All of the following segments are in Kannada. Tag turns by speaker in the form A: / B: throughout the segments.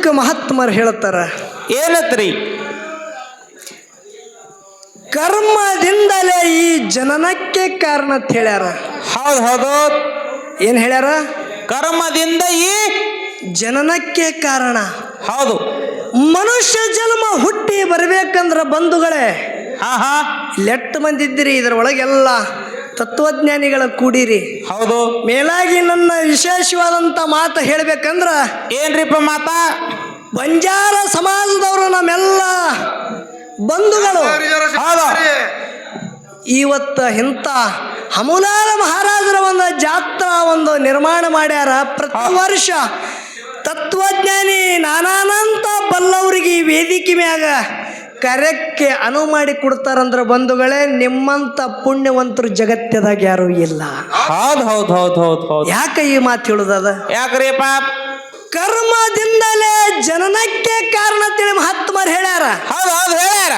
A: ಇದಕ್ಕೆ ಮಹಾತ್ಮರು ಹೇಳ್ತಾರ
B: ಏನತ್ರಿ?
A: ಕರ್ಮದಿಂದಲೇ ಈ ಜನನಕ್ಕೆ ಕಾರಣ ಅಂತ ಹೇಳ್ಯಾರ.
B: ಹೌದು ಹೌದು.
A: ಏನ್ ಹೇಳ್ಯಾರ?
B: ಕರ್ಮದಿಂದ ಈ
A: ಜನನಕ್ಕೆ ಕಾರಣ.
B: ಹೌದು.
A: ಮನುಷ್ಯ ಜನ್ಮ ಹುಟ್ಟಿ ಬರ್ಬೇಕಂದ್ರ ಬಂಧುಗಳೇ
B: ಹಾ ಹಾ
A: ಲೆಟ್ ಮಂದಿದ್ದೀರಿ ಇದರೊಳಗೆಲ್ಲ. ತತ್ವಜ್ಞಾನಿಗಳ ಕೂಡಿರಿ.
B: ಹೌದು.
A: ಮೇಲಾಗಿ ನನ್ನ ವಿಶೇಷವಾದಂತ ಮಾತು ಹೇಳ್ಬೇಕಂದ್ರ
B: ಏನ್ರಿಪ್ಪ ಮಾತ
A: ಬಂಜಾರ ಸಮಾಜದವರು ನಮ್ಮೆಲ್ಲ ಬಂಧುಗಳು.
B: ಹೌದು.
A: ಇವತ್ತ ಇಂಥ ಹಮುಲಾಲ ಮಹಾರಾಜರ ಒಂದು ಜಾತ್ರಾ ಒಂದು ನಿರ್ಮಾಣ ಮಾಡ್ಯಾರ. ಪ್ರತಿ ವರ್ಷ ತತ್ವಜ್ಞಾನಿ ನಾನಾನಂತ ಬಲ್ಲವರಿಗೆ ಈ ವೇದಿಕೆ ಮ್ಯಾಗ ಕರೆಕ್ಕೆ ಅನುವು ಮಾಡಿ ಕೊಡ್ತಾರಂದ್ರ ಬಂಧುಗಳೇ ನಿಮ್ಮಂತ ಪುಣ್ಯವಂತರು ಜಗತ್ತದಾಗ ಯಾರು ಇಲ್ಲ.
B: ಹೌದು ಹೌದು ಹೌದು ಹೌದು ಹೌದು.
A: ಯಾಕೆ ಈ ಮಾತು ಹೇಳುದದ
B: ಯಾಕ್ರಿಪ್ಪ
A: ಕರ್ಮದಿಂದಲೇ ಜನನಕ್ಕೆ ಕಾರಣ ತಿಳಿ ಮಹಾತ್ಮರು ಹೇಳ್ಯಾರ.
B: ಹೌದು ಹೌದು ಹೇಳ್ಯಾರ.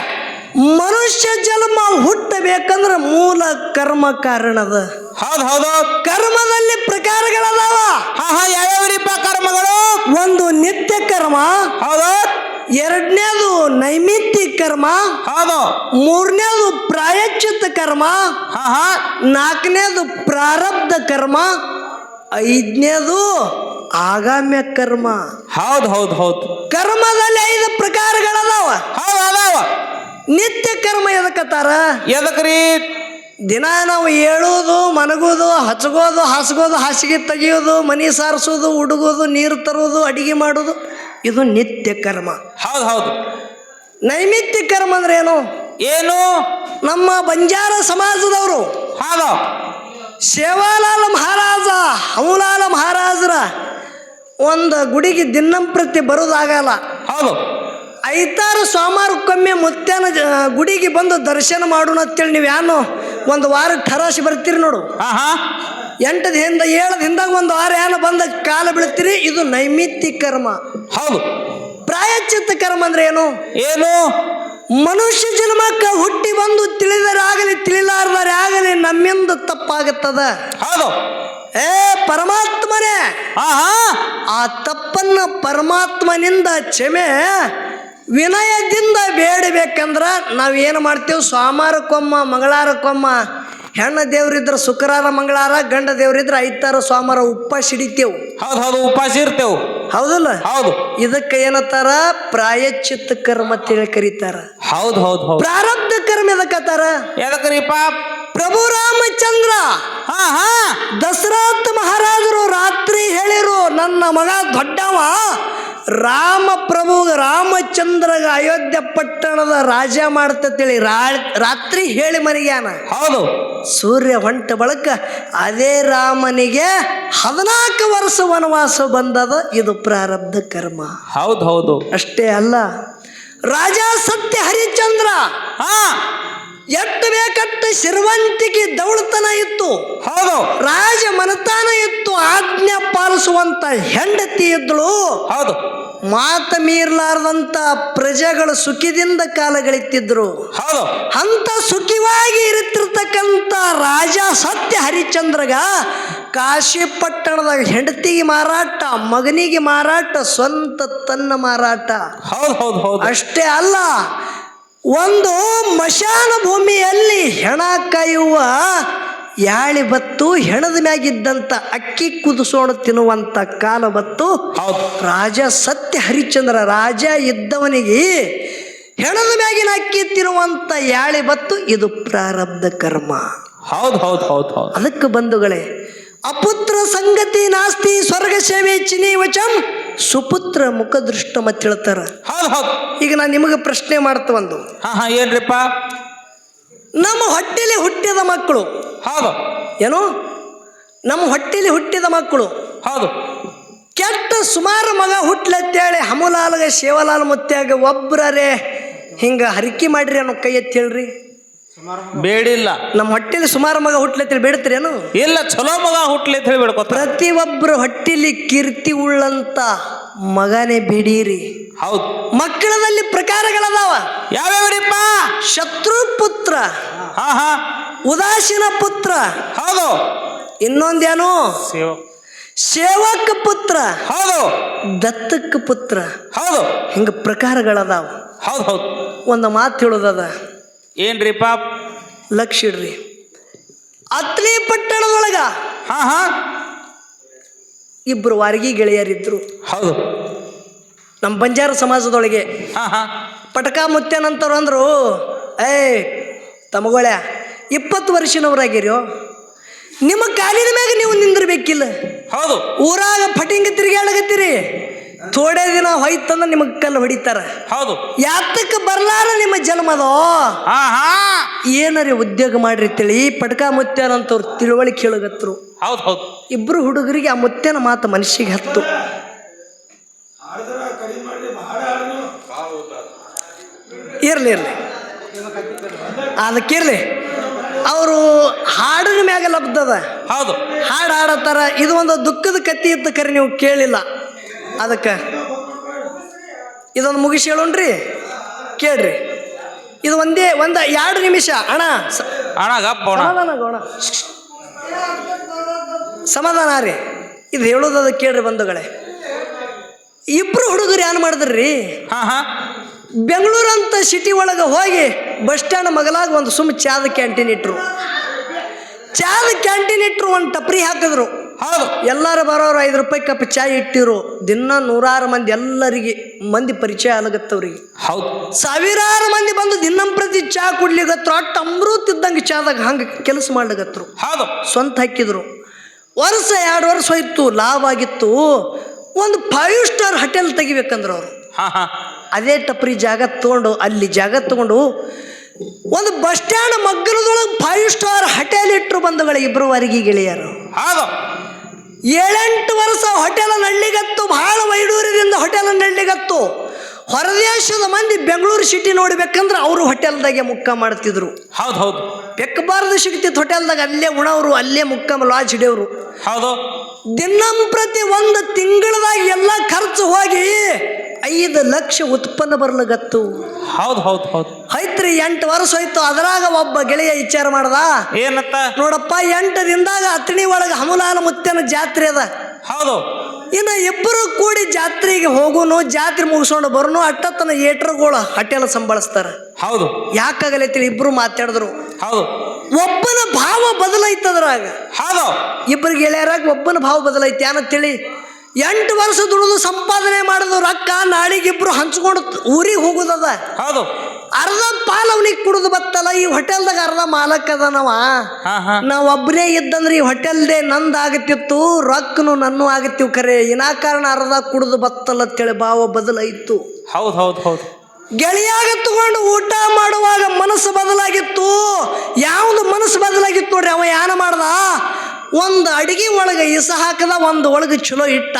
A: ಮನುಷ್ಯ ಜನ್ಮ ಹುಟ್ಟಬೇಕಂದ್ರ ಮೂಲ ಕರ್ಮ ಕಾರಣದ.
B: ಹೌದು ಹೌದು.
A: ಕರ್ಮದಲ್ಲಿ ಪ್ರಕಾರಗಳದಾವ.
B: ಹಾ ಹಾ ಯಾವ್ಯಾವ್ರಿಪ್ಪ ಕರ್ಮಗಳು?
A: ಒಂದು ನಿತ್ಯ ಕರ್ಮ
B: ಹೌದು.
A: ಎರಡನೇದು ನೈಮಿತ್ತಿ ಕರ್ಮ
B: ಹೌದು.
A: ಮೂರನೇದು ಪ್ರಾಯಶ್ಚಿತ್ತ ಕರ್ಮ ನಾಲ್ಕನೇದು ಪ್ರಾರಬ್ಧ ಕರ್ಮ ಐದನೇದು ಆಗಾಮ್ಯ ಕರ್ಮ.
B: ಹೌದು ಹೌದು ಹೌದು.
A: ಕರ್ಮದಲ್ಲಿ ಐದು ಪ್ರಕಾರಗಳದಾವ
B: ಹೌದು ಅದಾವ.
A: ನಿತ್ಯ ಕರ್ಮ ಎದಕತ್ತಾರ?
B: ಎದಕ್ರಿ?
A: ದಿನ ನಾವು ಏಳೋದು ಮನಗೋದು ಹಚ್ಗೋದು ಹಾಸ್ಗೋದು ಹಾಸಿಗೆ ತೆಗಿಯೋದು ಮನೆ ಸಾರಿಸೋದು ಹುಡುಗೋದು ನೀರು ತರೋದು ಅಡಿಗೆ ಮಾಡೋದು ಇದು ನಿತ್ಯ ಕರ್ಮ.
B: ಹೌದು ಹೌದು.
A: ನೈಮಿತ್ಯ ಕರ್ಮ ಅಂದ್ರೆ ಏನು?
B: ಏನು?
A: ನಮ್ಮ ಬಂಜಾರ ಸಮಾಜದವರು.
B: ಹೌದು.
A: ಸೇವಾಲಾಲ ಮಹಾರಾಜ ಹಮುಲಾಲ ಮಹಾರಾಜರ ಒಂದು ಗುಡಿಗೆ ದಿನಂಪ್ರತಿ ಬರೋದಾಗಲ್ಲ.
B: ಹೌದು.
A: ಐತಾರು ಸೋಮವಾರಕ್ಕೊಮ್ಮೆ ಮುತ್ಯಾನ ಜ- ಗುಡಿಗೆ ಬಂದು ದರ್ಶನ ಮಾಡೋಣ ಅಂತೇಳಿ ನೀವು ಯಾನು ಒಂದು ವಾರಕ್ಕೆ ಠರಾಸಿ ಬರ್ತೀರಿ ನೋಡು.
B: ಹಾ ಹಾ
A: ಎಂಟದ ಹಿಂದ ಏಳು ಹಿಂದಾಗ ಒಂದು ಆರು ಏನು ಬಂದ ಕಾಲ ಬೀಳ್ತೀರಿ ಇದು ನೈಮಿತ್ತಿ ಕರ್ಮ.
B: ಹೌದು.
A: ಪ್ರಾಯಶ್ಚಿತ್ತ ಕರ್ಮ ಅಂದ್ರೆ ಏನು?
B: ಏನು?
A: ಮನುಷ್ಯ ಜನ್ಮಕ್ಕೆ ಹುಟ್ಟಿ ಬಂದು ತಿಳಿದರಾಗಲಿ ತಿಳಿಲಾರ್ದರೆ ಆಗಲಿ ನಮ್ಮಿಂದ ತಪ್ಪಾಗುತ್ತದ.
B: ಹೌದು.
A: ಏ ಪರಮಾತ್ಮನೇ.
B: ಹಾ ಹಾ
A: ಆ ತಪ್ಪನ್ನ ಪರಮಾತ್ಮನಿಂದ ಕ್ಷಮೆ ವಿನಯದಿಂದ ಬೇಡಬೇಕಂದ್ರ ನಾವು ಏನು ಮಾಡ್ತೇವೆ? ಸೋಮಾರಕ್ಕೊಮ್ಮ ಮಂಗಳವಾರಕ್ಕೊಮ್ಮ ಹೆಣ್ಣು ದೇವ್ರಿದ್ರ ಶುಕ್ರಾರ ಮಂಗಳಾರ ಗಂಡ ದೇವ್ರಿದ್ರ ಐತಾರ ಸೋಮವಾರ ಉಪವಾಸ ಹಿಡಿತೇವು
B: ಹೌದು ಹೌದು ಉಪವಾಸ ಇರ್ತೇವು
A: ಹೌದಲ್ಲ?
B: ಹೌದು.
A: ಇದಕ್ಕೆ ಏನತ್ತಾರ? ಪ್ರಾಯಶ್ಚಿತ್ತ ಕರ್ಮ ಅಂತೇಳಿ ಕರೀತಾರ.
B: ಹೌದು ಹೌದು ಹೌದು.
A: ಪ್ರಾರಬ್ಧ ಕರ್ಮ ಎದಕ್ಕತ್ತಾರ
B: ಎದಕ್ರಿಪ್ಪ
A: ಪ್ರಭು ರಾಮಚಂದ್ರ.
B: ಹಾ ಹಾ.
A: ದಶರಥ ಮಹಾರಾಜರು ರಾತ್ರಿ ಹೇಳಿರು ನನ್ನ ಮಗ ದೊಡ್ಡವ. ರಾಮ ಪ್ರಭು ರಾಮಚಂದ್ರಗ ಅಯೋಧ್ಯ ಪಟ್ಟಣದ ರಾಜ ಮಾಡ್ತೇಳಿ ರಾತ್ರಿ ಹೇಳಿ ಮರಿಗ್ಯಾನ
B: ಹೌದು.
A: ಸೂರ್ಯ ಹೊಂಟ ಬಳಕ ಅದೇ ರಾಮನಿಗೆ ಹದಿನಾಲ್ಕು ವರ್ಷ ವನವಾಸ ಬಂದದ. ಇದು ಪ್ರಾರಬ್ಧ ಕರ್ಮ.
B: ಹೌದು ಹೌದು.
A: ಅಷ್ಟೇ ಅಲ್ಲ ರಾಜ ಸತ್ಯ ಹರಿಚಂದ್ರ.
B: ಹಾ.
A: ಎಟ್ಟು ಬೇಕಟ್ಟು ಶಿರವಂತಿಕೆ ದೌಳತನ ಇತ್ತು.
B: ಹೌದು.
A: ರಾಜ ಮನತಾನ ಇತ್ತು ಆಜ್ಞೆ ಪಾಲಿಸುವಂತ ಹೆಂಡತಿ ಇದ್ದಳು.
B: ಹೌದು.
A: ಮಾತ ಮೀರ್ಲಾರ್ದಂತ ಪ್ರಜೆಗಳು ಸುಖಿದಿಂದ ಕಾಲಗಳಿತ್ತಿದ್ರು.
B: ಹೌದು.
A: ಅಂತ ಸುಖಿವಾಗಿ ಇರುತ್ತಿರ್ತಕ್ಕಂತ ರಾಜ ಸತ್ಯ ಹರಿಶ್ಚಂದ್ರಗ ಕಾಶಿ ಪಟ್ಟಣದಾಗ ಹೆಂಡತಿಗೆ ಮಾರಾಟ ಮಗನಿಗೆ ಮಾರಾಟ ಸ್ವಂತ ತನ್ನ ಮಾರಾಟ.
B: ಹೌದು ಹೌದು ಹೌದು.
A: ಅಷ್ಟೇ ಅಲ್ಲ ಒಂದು ಮಶಾನ ಭೂಮಿಯಲ್ಲಿ ಹೆಣ ಕಾಯುವ ಯಾಳಿ ಬತ್ತು ಹೆಣದ ಮ್ಯಾಗಿದ್ದಂಥ ಅಕ್ಕಿ ಕುದಿಸೋಣ ತಿನ್ನುವಂಥ ಕಾಲ ಬತ್ತು
B: ಹೌದು.
A: ರಾಜ ಸತ್ಯ ಹರಿಶ್ಚಂದ್ರ ರಾಜ ಇದ್ದವನಿಗೆ ಹೆಣದ ಮ್ಯಾಗಿನ ಅಕ್ಕಿ ತಿನ್ನುವಂಥ ಯಾಳಿ ಬತ್ತು ಇದು ಪ್ರಾರಬ್ಧ ಕರ್ಮ.
B: ಹೌದು ಹೌದು ಹೌದು ಹೌದು.
A: ಅದಕ್ಕೆ ಬಂಧುಗಳೇ ಅಪುತ್ರ ಸಂಗತಿ ನಾಸ್ತಿ ಸ್ವರ್ಗ ಸೇವೆ ಚಿನಿ ವಚಂ ಸುಪುತ್ರ ಮುಖದೃಷ್ಟ ಮತ್ ಹೇಳ್ತಾರ
B: ಹೌದು ಹೌದು.
A: ಈಗ ನಾನು ನಿಮಗೆ ಪ್ರಶ್ನೆ ಮಾಡ್ತವಂದು
B: ಹಾ ಹಾ ಏನ್ರಿಪ್ಪ?
A: ನಮ್ಮ ಹೊಟ್ಟೆಲಿ ಹುಟ್ಟಿದ ಮಕ್ಕಳು.
B: ಹೌದು.
A: ಏನು? ನಮ್ಮ ಹೊಟ್ಟೆಲಿ ಹುಟ್ಟಿದ ಮಕ್ಕಳು.
B: ಹೌದು.
A: ಕೆಟ್ಟ ಸುಮಾರು ಮಗ ಹುಟ್ಲತ್ತೇಳಿ ಹಮುಲಾಲ್ಗ ಶೇವಲಾಲ್ ಮುತ್ಯಾಗ ಒಬ್ಬರೇ ಹಿಂಗ ಹರಿಕೆ ಮಾಡ್ರಿ ಅನ್ನೋ ಕೈ ಎತ್ತಿ ಹೇಳ್ರಿ.
B: ಬೇಡಿಲ್ಲ.
A: ನಮ್ಮ ಹೊಟ್ಟೆಲಿ ಸುಮಾರು ಮಗ ಹುಟ್ಲತ್ತೇಳಿ ಬೇಡ್ತೀರೇನು
B: ಇಲ್ಲ ಚಲೋ ಮಗ ಹುಟ್ಲಿ ಅಂತ ಹೇಳಿ ಬಿಡ್ಕೊತ.
A: ಪ್ರತಿಯೊಬ್ಬರು ಹೊಟ್ಟೆಲಿ ಕೀರ್ತಿ ಉಳ್ಳಂತ ಮಗನೇ ಬಿಡೀರಿ.
B: ಹೌದು.
A: ಮಕ್ಕಳದಲ್ಲಿ ಪ್ರಕಾರಗಳದಾವ.
B: ಯಾವ್ಯಾವ್ರಿಪ್ಪ?
A: ಶತ್ರು ಪುತ್ರ.
B: ಹಾ ಹಾ.
A: ಉದಾಸೀನ ಪುತ್ರ.
B: ಹೌದು.
A: ಇನ್ನೊಂದೇನು?
B: ಸೇವ.
A: ಸೇವಕ ಪುತ್ರ.
B: ಹೌದು.
A: ದತ್ತಕ್ಕ ಪುತ್ರ.
B: ಹೌದು.
A: ಹಿಂಗ ಪ್ರಕಾರಗಳದಾವ.
B: ಹೌದು ಹೌದು.
A: ಒಂದು ಮಾತು ಹೇಳೋದದ.
B: ಏನ್ರಿಪ್ಪ
A: ಲಕ್ಷ ಇಡ್ರಿ. ಅತ್ಲಿ ಪಟ್ಟಣದೊಳಗ
B: ಹಾ ಹಾ.
A: ಇಬ್ರು ವಾರಗಿ ಗೆಳೆಯರಿದ್ರು.
B: ಹೌದು.
A: ನಮ್ಮ ಬಂಜಾರ ಸಮಾಜದೊಳಗೆ
B: ಹಾ ಹಾ.
A: ಪಟಕ ಮುತ್ತೇನಂತವ್ರು ಅಂದ್ರು ಏಯ್ ತಮಗೊಳ್ಯ ಇಪ್ಪತ್ತು ವರ್ಷನವರಾಗಿರೋ ನಿಮ್ಮ ಕಾಲಿನ ಮ್ಯಾಗ ನೀವು ನಿಂದಿರ್ಬೇಕಿಲ್ಲ.
B: ಹೌದು.
A: ಊರಾಗ ಫಟಿಂಗ ತಿರುಗಾಡಕತ್ತೀರಿ ಥೋಡೆ ದಿನ ಹೋಯ್ತಂದ್ರೆ ನಿಮಗೆ ಕಲ್ಲು ಹೊಡಿತಾರ.
B: ಹೌದು.
A: ಯಾತಕ್ಕೆ ಬರ್ಲಾರ ನಿಮ್ಮ ಜನ್ಮದೋ? ಏನರಿ ಉದ್ಯೋಗ ಮಾಡ್ರಿ ತಿಳಿ ಪಟಕ ಮುತ್ಯನಂತವ್ರು ತಿಳುವಳಿ ಕೇಳಗತ್ರು.
B: ಹೌದು ಹೌದು.
A: ಇಬ್ರು ಹುಡುಗರಿಗೆ ಆ ಮುತ್ಯನ ಮಾತು ಮನಸ್ಸಿಗೆ ಹತ್ತು. ಇರ್ಲಿ ಇರ್ಲಿ. ಅದಕ್ಕಿರ್ಲಿ ಅವರು ಹಾಡಿನ ಮ್ಯಾಗ ಲಬ್ಧದ
B: ಹೌದು.
A: ಹಾಡು ಹಾಡತ್ತಾರ. ಇದು ಒಂದು ದುಃಖದ ಕತ್ತಿ ಇತ್ತು ಕರೆ ನೀವು ಕೇಳಿಲ್ಲ. ಅದಕ್ಕೆ ಇದೊಂದು ಮುಗಿಸಿ ಹೇಳೋಣ್ರಿ? ಕೇಳ್ರಿ. ಇದು ಒಂದೇ ಒಂದು ಎರಡು ನಿಮಿಷ. ಅಣ್ಣ ಅಣ
B: ಅಣ್ಣ
A: ಸಮಾಧಾನ ಸಮಾಧಾನ ರೀ. ಇದು ಹೇಳೋದದ ಕೇಳ್ರಿ ಬಂಧುಗಳೇ. ಇಬ್ರು ಹುಡುಗರು ಏನು ಮಾಡಿದ್ರಿ?
B: ಹಾ ಹಾ.
A: ಬೆಂಗಳೂರು ಅಂತ ಸಿಟಿ ಒಳಗೆ ಹೋಗಿ ಬಸ್ ಸ್ಟ್ಯಾಂಡ್ ಮಗಲಾಗ ಒಂದು ಸುಮ್ಮ ಚಾದ ಕ್ಯಾಂಟೀನ್ ಇಟ್ರು. ಚಾದ ಕ್ಯಾಂಟೀನ್ ಇಟ್ರು ಒಂದು ಟಪ್ರಿ ಹಾಕಿದ್ರು.
B: ಹೌದು.
A: ಎಲ್ಲರೂ ಬರೋರು ಐದು ರೂಪಾಯಿ ಕಪ್ ಚಾಯ್ ಇಟ್ಟಿರು. ದಿನ ನೂರಾರು ಮಂದಿ ಎಲ್ಲರಿಗೆ ಮಂದಿ ಪರಿಚಯ ಆಗತ್ತವ್ರಿಗೆ
B: ಹೌದು.
A: ಸಾವಿರಾರು ಮಂದಿ ಬಂದು ದಿನಂಪ್ರತಿ ಚಾ ಕುಡ್ಲಿಗತ್ರು ಅಟ್ಟು ಅಮೃತ ಇದ್ದಂಗೆ ಚಾದಾಗ ಹಂಗೆ ಕೆಲಸ ಮಾಡ್ಲಿಗತ್ರು.
B: ಹೌದು.
A: ಸ್ವಂತ ಹಾಕಿದ್ರು. ವರ್ಷ ಎರಡು ವರ್ಷ ಹೋಯ್ತು ಲಾಭ ಆಗಿತ್ತು. ಒಂದು ಫೈವ್ ಸ್ಟಾರ್ ಹೋಟೆಲ್ ತೆಗಿಬೇಕಂದ್ರೆ ಅವರು. ಅದೇ ಟಪ್ರಿ ಜಾಗ ತೊಗೊಂಡು ಅಲ್ಲಿ ಜಾಗ ತಗೊಂಡು ಒಂದು ಬಸ್ ಸ್ಟ್ಯಾಂಡ್ ಮಗ್ಗಲದೊಳಗೆ ಫೈವ್ ಸ್ಟಾರ್ ಹೋಟೆಲ್ ಇಟ್ಟರು ಬಂಧುಗಳು ಇಬ್ಬರು ವರೆಗೆ ಗೆಳೆಯರು.
B: ಹೌದು
A: ಏಳೆಂಟು ವರ್ಷ ಹೋಟೆಲ್ ನಳ್ಳಿಗತ್ತು ಭಾಳ ವೈಡೂರಿನಿಂದ ಹೋಟೆಲ್ ನಳ್ಳಿಗತ್ತು. ಹೊರದೇಶದ ಮಂದಿ ಬೆಂಗಳೂರು ಸಿಟಿ ನೋಡ್ಬೇಕಂದ್ರೆ ಅವರು ಹೋಟೆಲ್ದಾಗೆ ಮುಕ್ಕ ಮಾಡ್ತಿದ್ರು.
B: ಹೌದು ಹೌದು.
A: ಬೆಕ್ಕಬಾರ್ದು ಸಿಗ್ತಿತ್ತು ಹೋಟೆಲ್ದಾಗ ಅಲ್ಲೇ ಉಣವರು ಅಲ್ಲೇ ಮುಕ್ಕ ಲಾಜ್ ಹಿಡಿಯವರು.
B: ಹೌದು.
A: ದಿನಂಪ್ರತಿ ಒಂದು ತಿಂಗಳದಾಗ ಎಲ್ಲ ಖರ್ಚು ಹೋಗಿ ಐದು ಲಕ್ಷ ಉತ್ಪನ್ನ ಬರ್ಲಗತ್ತು.
B: ಹೌದು ಹೌದು ಹೌದು.
A: ಐತ್ರಿ ಎಂಟು ವರ್ಷ ಹೋಯ್ತು ಅದ್ರಾಗ ಒಬ್ಬ ಗೆಳೆಯ ವಿಚಾರ ಮಾಡ್ದ.
B: ಏನತ್ತ?
A: ನೋಡಪ್ಪ ಎಂಟು ದಿನದಾಗ ಅತ್ತಣಿ ಒಳಗೆ ಹಮಲಾಲ ಮುತ್ತೇನ ಜಾತ್ರೆ ಅದ.
B: ಹೌದು.
A: ಇನ್ನು ಇಬ್ಬರು ಕೂಡಿ ಜಾತ್ರೆಗೆ ಹೋಗುನು ಜಾತ್ರೆ ಮುಗಿಸ್ಕೊಂಡು ಬರೋನು ಅಟ್ಟತನ ಏಟ್ರಗಳು ಹಟೆಲ ಸಂಬಳಿಸ್ತಾರ.
B: ಹೌದು.
A: ಯಾಕಾಗಲೈತಿ ಇಬ್ರು ಮಾತಾಡಿದ್ರು.
B: ಹೌದು.
A: ಒಬ್ಬನ ಭಾವ ಬದಲಾಯ್ತದ್ರಾಗ.
B: ಹೌದು.
A: ಇಬ್ಬರು ಗೆಳೆಯರಾಗ ಒಬ್ಬನ ಭಾವ ಬದಲೈತಿ ಏನಂತೇಳಿ ಎಂಟು ವರ್ಷ ದುಡಿದು ಸಂಪಾದನೆ ಮಾಡಿದ ರೊಕ್ಕ ನಾಳಿಗಿಬ್ರು ಹಂಚ್ಕೊಂಡು ಊರಿಗೆ ಹೋಗುದದ?
B: ಹೌದು.
A: ಅರ್ಧ ಪಾಲ್ ಅವನಿಗೆ ಕುಡಿದು ಬತ್ತಲ್ಲ ಈ ಹೋಟೆಲ್ದಾಗ ಅರ್ಧ ಮಾಲಕ್
B: ಅದ ನಾವ
A: ನಾವ್ ಒಬ್ಬನೇ ಇದ್ದಂದ್ರೆ ಈ ಹೋಟೆಲ್ದೇ ನಂದು ಆಗತ್ತಿತ್ತು ರೊಕ್ಕನು ನನ್ನೂ ಕರೆ. ಖರೆ ಕಾರಣ ಅರ್ಧ ಕುಡಿದು ಬತ್ತಲ್ಲ ಅಂತೇಳಿ ಭಾವ ಬದಲಾಯಿತು.
B: ಹೌದು ಹೌದು ಹೌದು.
A: ಗೆಳೆಯಾಗ ತಗೊಂಡು ಊಟ ಮಾಡುವಾಗ ಮನಸ್ಸು ಬದಲಾಗಿತ್ತು. ಯಾವ್ದು ಮನಸ್ಸು ಬದಲಾಗಿತ್ತು ನೋಡ್ರಿ ಅವ ಯಾನ ಮಾಡ್ದ? ಒಂದು ಅಡಿಗೆ ಒಳಗೆ ಇಸ ಹಾಕದ ಒಂದು ಒಳಗೆ ಚಲೋ ಇಟ್ಟ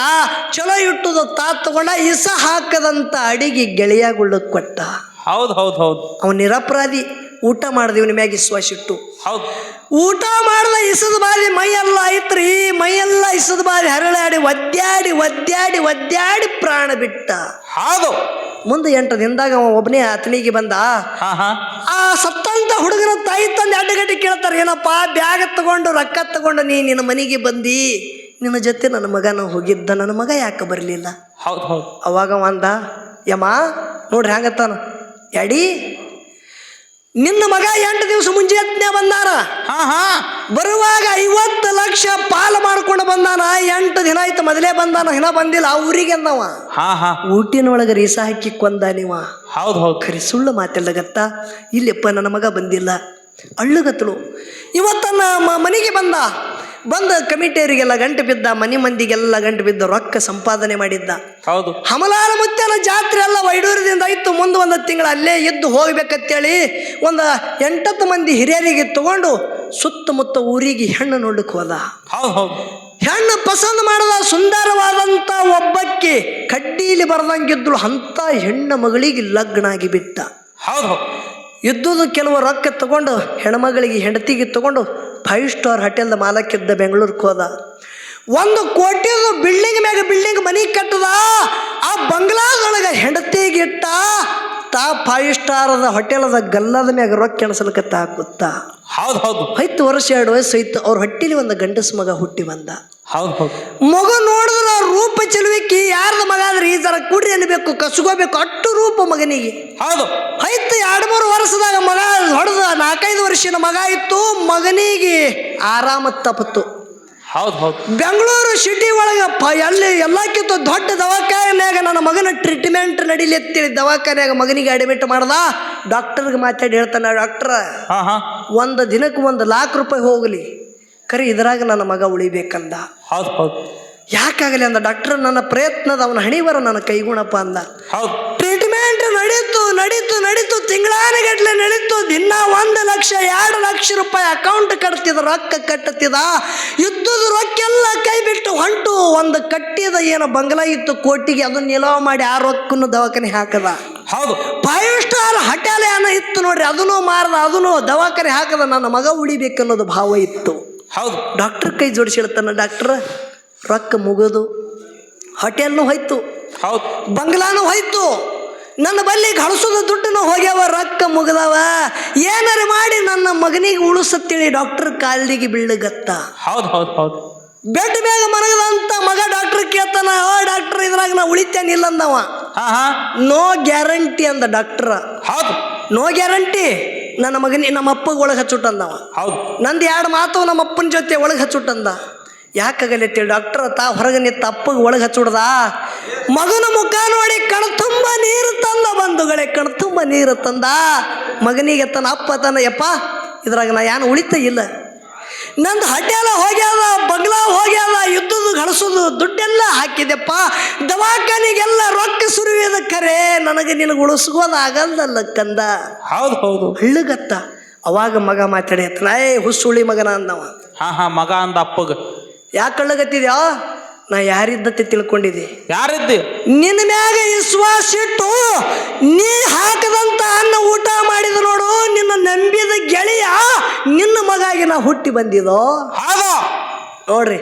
A: ಚಲೋ ಇಟ್ಟುದ ತಾ ತಗೊಂಡ ಇಸ ಹಾಕದಂತ ಅಡಿಗೆ ಗೆಳೆಯಾಗುಳ್ಳಕ್ಕೆ ಕೊಟ್ಟ.
B: ಹೌದು ಹೌದು ಹೌದು.
A: ಅವನು ನಿರಪರಾಧಿ ಊಟ ಮಾಡ್ದೆ ಇವನ ಮ್ಯಾಗ ಇಟ್ಟು.
B: ಹೌದು.
A: ಊಟ ಮಾಡ್ದ ಇಸದ ಬಾರಿ ಮೈಯೆಲ್ಲ ಐತ್ರಿ ಮೈಯೆಲ್ಲ ಇಸದ ಬಾರಿ ಹರಳಾಡಿ ಒದ್ದಾಡಿ ಒದ್ದಾಡಿ ಒದ್ದಾಡಿ ಪ್ರಾಣ ಬಿಟ್ಟ.
B: ಹೌದು
A: ಮುಂದೆ ಎಂಟು ದಿನದಾಗ ಅವ ಒಬ್ಬನೇ ಅತನಿಗೆ ಬಂದ. ಆ ಸತ್ತಂತ ಹುಡುಗನ ತಾಯಿ ತಂದೆ ಅಡ್ಡಗಟ್ಟಿ ಕೇಳ್ತಾರೆ ಏನಪ್ಪ ಬ್ಯಾಗ್ ತಗೊಂಡು ರೊಕ್ಕ ತಗೊಂಡು ನೀ ನಿನ್ನ ಮನೆಗೆ ಬಂದಿ. ನಿನ್ನ ಜೊತೆ ನನ್ನ ಮಗನ ಹೋಗಿದ್ದ ನನ್ನ ಮಗ ಯಾಕೆ ಬರಲಿಲ್ಲ?
B: ಹೌದು ಹೌದು.
A: ಅವಾಗ ಅವ ಅಂದ ಯಮ್ಮ ನೋಡ್ರಿ ಹ್ಯಾಂಗತ್ತಾನ ಎಡಿ ನಿನ್ನ ಮಗ ಎಂಟು ದಿವಸ ಮುಂಜಾನೆ ಬಂದಾರ?
B: ಹಾ ಹಾ.
A: ಬರುವಾಗ ಐವತ್ತು ಲಕ್ಷ ಪಾಲು ಮಾಡ್ಕೊಂಡು ಬಂದಾನ. ಎಂಟು ದಿನ ಆಯ್ತು ಮೊದಲೇ ಬಂದಾನ ಹಿನ ಬಂದಿಲ್ಲ ಆ ಊರಿಗೆ ಅಂದವ.
B: ಹಾ ಹಾ.
A: ಊಟಿನೊಳಗೆ ರೀಸ ಹಾಕಿ ಕೊಂದ ನೀವ.
B: ಹೌದು ಹೌದು.
A: ಖರಿ ಸುಳ್ಳು ಮಾತಾಡ್ಲಗತ್ತ ಇಲ್ಲಪ್ಪ ನನ್ನ ಮಗ ಬಂದಿಲ್ಲ. ಅಳ್ಳುಗತ್ತಳು. ಇವತ್ತನ್ನ ಮನೆಗೆ ಬಂದ. ಬಂದ ಕಮಿಟಿಯರಿಗೆಲ್ಲ ಗಂಟು ಬಿದ್ದ ಮನೆ ಮಂದಿಗೆಲ್ಲ ಗಂಟು ಬಿದ್ದ ರೊಕ್ಕ ಸಂಪಾದನೆ ಮಾಡಿದ್ದ.
B: ಹೌದು.
A: ಹಮಲಾರ ಮುತ್ತನ ಜಾತ್ರೆ ಎಲ್ಲ ವೈಡೂರದಿಂದ ಇತ್ತು ಮುಂದೆ ಒಂದು ತಿಂಗಳು ಅಲ್ಲೇ ಇದ್ದು ಹೋಗ್ಬೇಕಂತೇಳಿ ಒಂದು ಎಂಟತ್ತು ಮಂದಿ ಹಿರಿಯರಿಗೆ ತಗೊಂಡು ಸುತ್ತಮುತ್ತ ಊರಿಗೆ ಹೆಣ್ಣು ನೋಡಕ್ಕೆ ಹೋದ. ಹೆಣ್ಣು ಪಸಂದ್ ಮಾಡದ ಸುಂದರವಾದಂಥ ಒಬ್ಬಕ್ಕೆ ಕಡ್ಡೀಲಿ ಬರ್ದಂಗಿದ್ರು ಅಂಥ ಹೆಣ್ಣು ಮಗಳಿಗೆ ಲಗ್ನ ಆಗಿ ಬಿಟ್ಟ.
B: ಹೌದು
A: ಇದ್ದುದು ಕೆಲವು ರೊಕ್ಕ ತಗೊಂಡು ಹೆಣ್ಮಗಳಿಗೆ ಹೆಂಡತಿಗೆ ತಗೊಂಡು ಫೈವ್ ಸ್ಟಾರ್ ಹೋಟೆಲ್ದ ಮಾಲಕ್ಕಿದ್ದ ಬೆಂಗಳೂರಿಗೆ ಹೋದ. ಒಂದು ಕೋಟಿದು ಬಿಲ್ಡಿಂಗ್ ಮ್ಯಾಗ ಬಿಲ್ಡಿಂಗ್ ಮನೆ ಕಟ್ಟದ ಆ ಬಂಗ್ಲಾದೊಳಗೆ ಹೆಂಡತಿಗಿಟ್ಟ ತಾ ಫೈವ್ ಸ್ಟಾರದ ಹೋಟೆಲದ ಗಲ್ಲದ ಮ್ಯಾಗ ರೊಕ್ಕ ಎಣಸಲ್ಕತ್ತ ಹಾಕುತ್ತಾ
B: ಹೌದು ಹೌದು.
A: ಐತು ವರ್ಷ ಎರಡು ವಯಸ್ಸು ಐತು ಅವ್ರ ಹೊಟ್ಟಿಲಿ ಒಂದು ಗಂಡಸ ಮಗ ಹುಟ್ಟಿ ಬಂದ.
B: ಹೌದು ಹೌದು.
A: ಮಗ ನೋಡಿದ್ರ ರೂಪ ಚೆಲುವಿಕಿ ಯಾರ್ದ ಮಗ ಆದ್ರೆ ಈ ತರ ಕುಡ್ರಿ ಅನ್ಬೇಕು ಕಸುಗೋಬೇಕು ಅಟ್ಟು ರೂಪ ಮಗನಿಗೆ.
B: ಹೌದು.
A: ಐತು ಎರಡು ಮೂರು ವರ್ಷದಾಗ ಮಗ ಹೊಡೆದ ನಾಲ್ಕೈದು ವರ್ಷದ ಮಗ ಇತ್ತು ಮಗನಿಗೆ ಆರಾಮ ತಪ್ಪಿತು
B: ಹೌದ್ ಹೌದು.
A: ಬೆಂಗಳೂರು ಸಿಟಿ ಒಳಗೆ ಪ ಅಲ್ಲಿ ಎಲ್ಲಕ್ಕಿಂತ ದೊಡ್ಡ ದವಾಖಾನ್ಯಾಗ ನನ್ನ ಮಗನ ಟ್ರೀಟ್ಮೆಂಟ್ ನಡೀಲಿ ಅಂತೇಳಿ ದವಾಖಾನ್ಯಾಗ ಮಗನಿಗೆ ಅಡ್ಮಿಟ್ ಮಾಡ್ದ. ಡಾಕ್ಟರ್ಗೆ ಮಾತಾಡಿ ಹೇಳ್ತಾನೆ ಡಾಕ್ಟ್ರ
B: ಹಾ ಹಾ.
A: ಒಂದು ದಿನಕ್ಕೆ ಒಂದು ಲಾಖ ರೂಪಾಯಿ ಹೋಗಲಿ. ಖರೆ ಇದ್ರಾಗ ನನ್ನ ಮಗ ಉಳಿಬೇಕಂದ.
B: ಹೌದು ಹೌದು.
A: ಯಾಕಾಗಲಿ ಅಂದ ಡಾಕ್ಟರ್ ನನ್ನ ಪ್ರಯತ್ನದ ಅವನ ಹಣಿವರ ನನ್ನ ಕೈಗುಣಪ್ಪ ಅಂದ.
B: ಹೌದು.
A: ನಡೀತು ನಡೀತು ತಿಂಗಳಾನ ತಿಂಗಳಾನಗಟ್ಲೆ ನಡೀತು. ದಿನ ಒಂದು ಲಕ್ಷ ಎರಡು ಲಕ್ಷ ರೂಪಾಯಿ ಅಕೌಂಟ್ ಕಟ್ತಿದ ರೊಕ್ಕ ಕಟ್ಟತಿದ ಯುದ್ಧದ ರೊಕ್ಕೆಲ್ಲ ಕೈ ಬಿಟ್ಟು ಹೊಂಟು. ಒಂದು ಕಟ್ಟಿದ ಏನು ಬಂಗ್ಲ ಇತ್ತು ಕೋಟಿಗೆ ಅದನ್ನ ನಿಲವ ಮಾಡಿ ಆ ರೊಕ್ಕನ್ನು ದವಾಖಾನೆ ಹಾಕದ.
B: ಹೌದು.
A: ಫೈವ್ ಸ್ಟಾರ್ ಹೋಟೆಲ್ ಏನೋ ಇತ್ತು ನೋಡ್ರಿ ಅದನ್ನು ಮಾರದ ಅದನ್ನು ದವಾಖಾನೆ ಹಾಕದ. ನನ್ನ ಮಗ ಉಳಿಬೇಕನ್ನೋದು ಭಾವ ಇತ್ತು.
B: ಹೌದು.
A: ಡಾಕ್ಟರ್ ಕೈ ಜೋಡಿಸಿ ಹೇಳ್ತಾನೆ ಡಾಕ್ಟ್ರ ರೊಕ್ಕ ಮುಗೋದು ಹೋಟೆಲ್ನು ಹೋಯ್ತು.
B: ಹೌದು.
A: ಬಂಗ್ಲಾನು ಹೋಯ್ತು. ನನ್ನ ಬಲ್ಲಿ ಗಳಿಸೋದು ದುಡ್ಡನ್ನು ಹೋಗ್ಯಾವ ರೊಕ್ಕ ಮುಗದವ. ಏನಾರ ಮಾಡಿ ನನ್ನ ಮಗನಿಗೆ ಉಳಿಸತ್ತೇಳಿ ಡಾಕ್ಟರ್ ಕಾಲಿಗೆ ಬೀಳಗತ್ತ.
B: ಹೌದು ಹೌದು ಹೌದು.
A: ಬೆಡ್ ಬೇಗ ಮನಗದಂತ ಮಗ ಡಾಕ್ಟರ್ ಕೇಳ್ತಾನ ಓ ಡಾಕ್ಟರ್ ಇದ್ರಾಗ ನಾ ಉಳಿತೇನಿಲ್ಲ ಅಂದವ ನೋ ಗ್ಯಾರಂಟಿ ಅಂದ ಡಾಕ್ಟರ್.
B: ಹೌದು.
A: No guarantee. ನನ್ನ ಮಗನಿ ನಮ್ಮ ಅಪ್ಪಗೆ ಒಳಗೆ ಹಚ್ಚುಟ್ಟಂದವ
B: ಹೌದು.
A: ನಂದು ಎರಡು ಮಾತು ನಮ್ಮ ಅಪ್ಪನ ಜೊತೆ ಒಳಗೆ ಹಚ್ಚುಟ್ಟಂದ ಯಾಕಾಗಲೈತಿ ಡಾಕ್ಟರ್ ತಾ ಹೊರಗೆ ನಿಂತ ಅಪ್ಪಗೆ ಒಳಗೆ ಹಚ್ಚುಡ್ದ ಮಗನ ಮುಖ ನೋಡಿ ಕಣ ತುಂಬ ನೀರು ತಂದ ಬಂಧುಗಳೇ ಕಣ ತುಂಬ ನೀರು ತಂದ. ಮಗನಿಗೆ ತನ್ನ ಅಪ್ಪ ತನ್ನ ಯಪ್ಪ ಇದ್ರಾಗ ನಾ ಏನು ಉಳಿತ ಇಲ್ಲ. ನಂದು ಹಡ್ಡೆಲ್ಲ ಹೋಗ್ಯಾದ ಬಗ್ಲ ಹೋಗ್ಯಾದ ಯುದ್ಧದ ಗಳಿಸೋದು ದುಡ್ಡೆಲ್ಲ ಹಾಕಿದೆಪ್ಪ ದವಾಖಾನಿಗೆಲ್ಲ ರೊಕ್ಕ ಸುರಿಯೋದ ಕರೆ ನನಗೆ ನಿನಗೆ ಉಳಿಸ್ಕೋದಾಗಲ್ದಲ್ಲ ಕಂದ.
B: ಹೌದು ಹೌದು.
A: ಹಳ್ಳಗತ್ತ ಅವಾಗ ಮಗ ಮಾತಾಡಿ ಏ ಹುಸುಳಿ ಮಗನ ಅಂದವ.
B: ಹಾ ಹಾ ಮಗ ಅಂದ ಅಪ್ಪಗ.
A: ಯಾಕೆ ಕಳ್ಳಗತ್ತಿದ್ಯಾ? ನಾ ಯಾರಿದ್ದತ್ತೆ ತಿಳ್ಕೊಂಡಿದ್ದೆ.
B: ಯಾರಿದ್ದೆ?
A: ನಿನ್ನ ಮ್ಯಾಗ ವಿಶ್ವಾಸ ಇಟ್ಟು ನೀ ಹಾಕದಂತ ಅನ್ನ ಊಟ ಮಾಡಿದ ನೋಡು ನಿನ್ನ ನಂಬಿದ ಗೆಳೆಯ ನಿನ್ನ ಮಗಾಗಿ ನಾ ಹುಟ್ಟಿ ಬಂದಿದೋ?
B: ಹಾಗೋ
A: ನೋಡ್ರಿ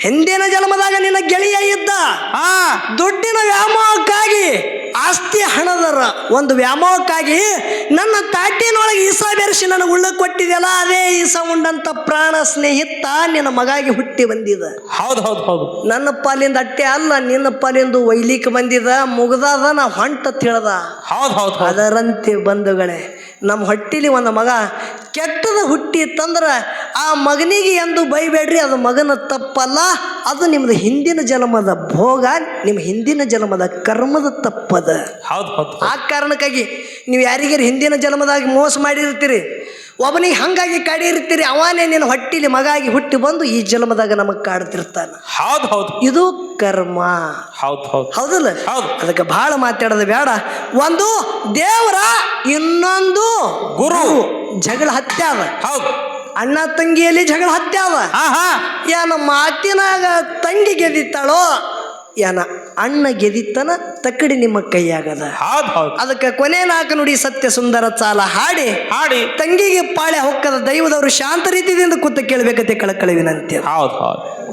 A: ಹಿಂದಿನ ಜನ್ಮದಾಗ ನಿನ್ನ ಗೆಳೆಯ ಇದ್ದ
B: ಆ
A: ದುಡ್ಡಿನ ವ್ಯಾಮೋಹಕ್ಕಾಗಿ ಆಸ್ತಿ ಹಣದರ ಒಂದು ವ್ಯಾಮೋಹಕ್ಕಾಗಿ ನನ್ನ ತಾಟಿನೊಳಗೆ ಈಸ ಬೆರೆಸಿ ನನಗೆ ಉಳ್ಳ ಕೊಟ್ಟಿದೆಯಲ್ಲ ಅದೇ ಈಸ ಉಂಡಂತ ಪ್ರಾಣ ಸ್ನೇಹಿತ ನಿನ್ನ ಮಗಾಗಿ ಹುಟ್ಟಿ ಬಂದಿದ.
B: ಹೌದು ಹೌದು ಹೌದು.
A: ನನ್ನ ಪಾಲಿಂದ ಅಟ್ಟೆ ಅಲ್ಲ ನಿನ್ನ ಪಾಲಿಂದ ಒಯ್ಲಿಕ್ಕೆ ಬಂದಿದ ಮುಗ್ದದ ನಾ ಹೊಂಟ ತಿಳ್ದ
B: ಹೌದು ಹೌದು ಹೌದು.
A: ಅದರಂತೆ ಬಂಧುಗಳೇ. ನಮ್ಮ ಹೊಟ್ಟಿಲಿ ಒಂದು ಮಗ ಕೆಟ್ಟದ ಹುಟ್ಟಿ ತಂದ್ರೆ ಆ ಮಗನಿಗೆ ಎಂದು ಬೈಬೇಡ್ರಿ ಅದು ಮಗನ ತಪ್ಪಲ್ಲ. ಅದು ನಿಮ್ದು ಹಿಂದಿನ ಜನ್ಮದ ಭೋಗ ನಿಮ್ಮ ಹಿಂದಿನ ಜನ್ಮದ ಕರ್ಮದ ತಪ್ಪದ.
B: ಹೌದು ಹೌದು.
A: ಆ ಕಾರಣಕ್ಕಾಗಿ ನೀವು ಯಾರಿಗಾರು ಹಿಂದಿನ ಜನ್ಮದಾಗಿ ಮೋಸ ಮಾಡಿರ್ತೀರಿ? ಒಬ್ಬನಿಗೆ ಹಂಗಾಗಿ ಕಾಡಿರ್ತೀರಿ ಅವನೇ ನಿನ್ನ ಹೊಟ್ಟಿಲಿ ಮಗಾಗಿ ಹುಟ್ಟಿ ಬಂದು ಈ ಜನ್ಮದಾಗ ನಮಗೆ ಕಾಡ್ತಿರ್ತಾನ.
B: ಹೌದು ಹೌದು.
A: ಇದು ಕರ್ಮ.
B: ಹೌದು ಹೌದು.
A: ಹೌದಲ್ಲ?
B: ಹೌದು.
A: ಅದಕ್ಕೆ ಬಹಳ ಮಾತಾಡೋದು ಬೇಡ. ಒಂದು ದೇವರ ಇನ್ನೊಂದು
B: ಗುರು.
A: ಜಗಳ ಹತ್ಯಾವ.
B: ಹೌದು.
A: ಅಣ್ಣ ತಂಗಿಯಲ್ಲಿ ಜಗಳ
B: ಹತ್ಯಾವ.
A: ಏನ ಮಾತಿನಾಗ ತಂಗಿ ಗೆದಿತ್ತಾಳೋ ಏನ ಅಣ್ಣ ಗೆದಿತ್ತನ ತಕ್ಕಡಿ ನಿಮ್ಮ ಕೈಯಾಗದ.
B: ಹೌದು ಹೌದು.
A: ಅದಕ್ಕೆ ಕೊನೆ ನಾಲ್ಕು ನುಡಿ ಸತ್ಯ ಸುಂದರ ಚಾಲ ಹಾಡಿ.
B: ಹಾಡಿ.
A: ತಂಗಿಗೆ ಪಾಳೆ ಹೊಕ್ಕದ ದೈವದವರು ಶಾಂತ ರೀತಿಯಿಂದ ಕೂತು ಕೇಳಬೇಕಂತೆ ಕಳಕಳಿ ವಿನಂತಿ
B: ಹೌದು ಹೌದು.